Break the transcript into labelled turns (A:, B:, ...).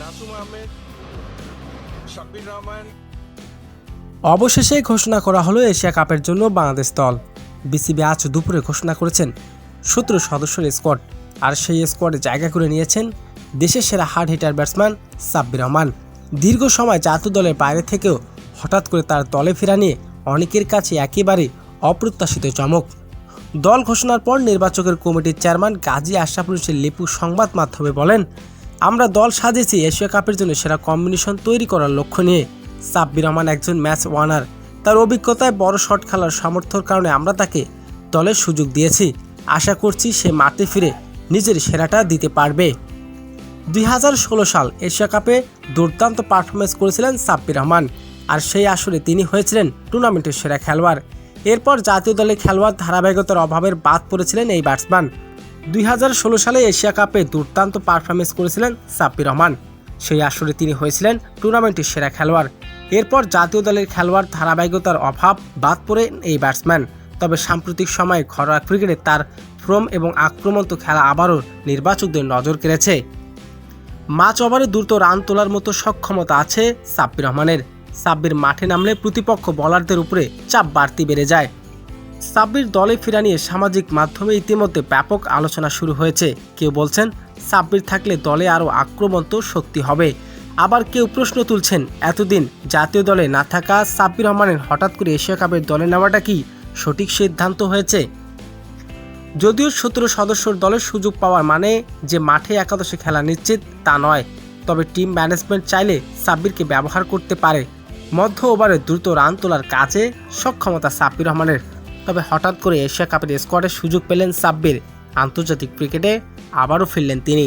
A: নাসুম আহমেদ রহমান।
B: অবশেষে ঘোষণা করা হলো এশিয়া কাপের জন্য বাংলাদেশ দল। বিসিবি আজ দুপুরে ঘোষণা করেছেন, সতেরো সদস্যের স্কোয়াড আর সেই স্কোয়াডে জায়গা করে নিয়েছেন দেশের সেরা hard hitter batsman Sabbir Rahman. দীর্ঘ সময় জাতীয় দলের বাইরে থেকেও হঠাৎ করে তার দলে ফেরা নিয়ে অনেকের কাছে একেবারে অপ্রত্যাশিত চমক। দল ঘোষণার পর নির্বাচকের কমিটির চেয়ারম্যান গাজী আশরাফুল লিপু সংবাদ মাধ্যমে বলেন আমরা দল সাজিয়েছি এশিয়া কাপের জন্য সেরা কম্বিনেশন তৈরি করার লক্ষ্য নিয়ে। সাব্বির রহমান একজন ম্যাচ ওয়ানার। তার অভিজ্ঞতায় বড় শট খেলার সামর্থ্যের কারণে আমরা তাকে দলের সুযোগ দিয়েছি। আশা করছি সে মাঠে ফিরে নিজের সেরাটা দিতে পারবে। দুই হাজার ষোলো সাল এশিয়া কাপে দুর্দান্ত পারফরমেন্স করেছিলেন সাব্বির রহমান। আর সেই আসরে তিনি হয়েছিলেন টুর্নামেন্টের সেরা খেলোয়াড়। এরপর জাতীয় দলে খেলোয়াড় ধারাবাহিকতার অভাবের বাদ পড়েছিলেন এই ব্যাটসম্যান। দুই হাজার ষোলো সালে এশিয়া কাপে দুর্দান্ত পারফরমেন্স করেছিলেন সাব্বির রহমান। সেই আসরে তিনি হয়েছিলেন টুর্নামেন্টের সেরা খেলোয়াড়। এরপর জাতীয় দলের খেলোয়াড় ধারাবাহিকতার অভাব বাদ পড়ে এই ব্যাটসম্যান তবে সাম্প্রতিক সময়ে ঘরোয়া ক্রিকেটে তার ফ্রম এবং আক্রমন্ত খেলা আবারও নির্বাচকদের নজর কেড়েছে। মাঝ ওভারে দ্রুত রান তোলার মতো সক্ষমতা আছে সাব্বির রহমানের। সাব্বির মাঠে নামলে প্রতিপক্ষ বলারদের উপরে চাপ বাড়তি বেড়ে যায়। সাব্বির দলে ফেরা নিয়ে সামাজিক মাধ্যমে ইতিমধ্যে ব্যাপক আলোচনা শুরু হয়েছে। কেউ বলছেন সাব্বির থাকলে দলে আরও আক্রমন্ত শক্তি হবে। আবার কেউ প্রশ্ন তুলছেন, এতদিন জাতীয় দলে না থাকা সাব্বির রহমানের হঠাৎ করে এশিয়া কাপের দলে নেওয়াটা কি সঠিক সিদ্ধান্ত হয়েছে? যদিও সতেরো সদস্যর দলের সুযোগ পাওয়ার মানে যে মাঠে একাদশে খেলা নিশ্চিত তা নয়, তবে টিম ম্যানেজমেন্ট চাইলে সাব্বিরকে ব্যবহার করতে পারে। মধ্য ওভারে দ্রুত রান তোলার কাজে সক্ষমতা সাব্বির রহমানের। তবে হঠাৎ করে এশিয়া কাপের স্কোয়াডের সুযোগ পেলেন সাব্বির। আন্তর্জাতিক ক্রিকেটে আবারও ফিরলেন তিনি।